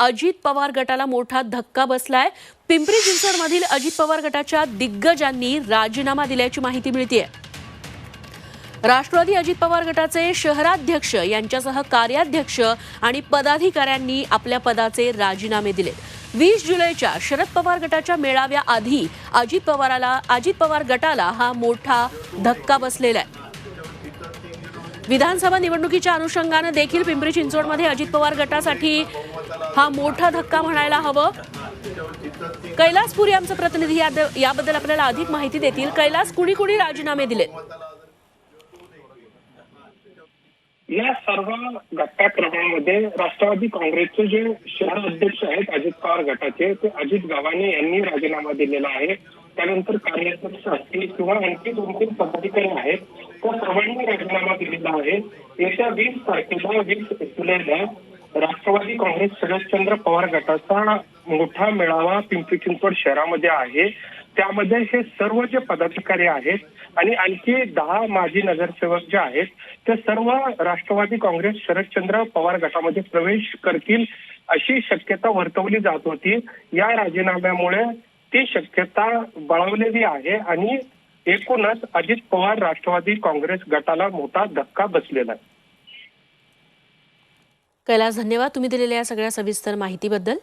अजित पवार गटाला मोठा धक्का बसलाय. पिंपरी चिंचवडमधील अजित पवार गटाच्या दिग्गजांनी राजीनामा दिल्याची माहिती मिळतीये. राष्ट्रवादी अजित पवार गटाचे शहराध्यक्ष यांच्यासह कार्याध्यक्ष आणि पदाधिकाऱ्यांनी आपल्या पदाचे राजीनामे दिले. वीस जुलैच्या शरद पवार गटाच्या मेळाव्याआधी अजित पवाराला अजित पवार गटाला हा मोठा धक्का बसलेला आहे. विधानसभा निवडणुकीच्या अनुषंगानं देखील पिंपरी चिंचवडमध्ये अजित पवार गटासाठी हा मोठा धक्का म्हणायला हवं. कैलासपुरी आमचे प्रतिनिधी याबद्दल आपल्याला अधिक माहिती देतील. कैलास कुणी कुणी राजीनामे दिलेत? या सर्व घटनाक्रमामध्ये राष्ट्रवादी काँग्रेसचे जे शहर अध्यक्ष आहेत अजित पवार गटाचे ते अजित गव्हाणे यांनी राजीनामा दिलेला आहे. त्यानंतर कार्याध्यक्ष असतील किंवा आणखी दोन तीन पदाधिकारी आहेत त्या सर्वांनी राजीनामा दिलेला आहे. येत्या वीस तारखेला वीस जुलैला राष्ट्रवादी काँग्रेस शरदचंद्र पवार गटाचा मोठा मेळावा पिंपरी चिंचवड शहरामध्ये आहे. त्यामध्ये हे सर्व जे पदाधिकारी आहेत आणि आणखी दहा माजी नगरसेवक जे आहेत ते सर्व राष्ट्रवादी काँग्रेस शरदचंद्र पवार गटामध्ये प्रवेश करतील अशी शक्यता वर्तवली जात होती. या राजीनाम्यामुळे ती शक्यता बळवलेली आहे आणि एकूणच अजित पवार राष्ट्रवादी काँग्रेस गटाला मोठा धक्का बसलेला आहे. कैलास धन्यवाद तुम्ही दिलेल्या या सगळ्या सविस्तर माहितीबद्दल.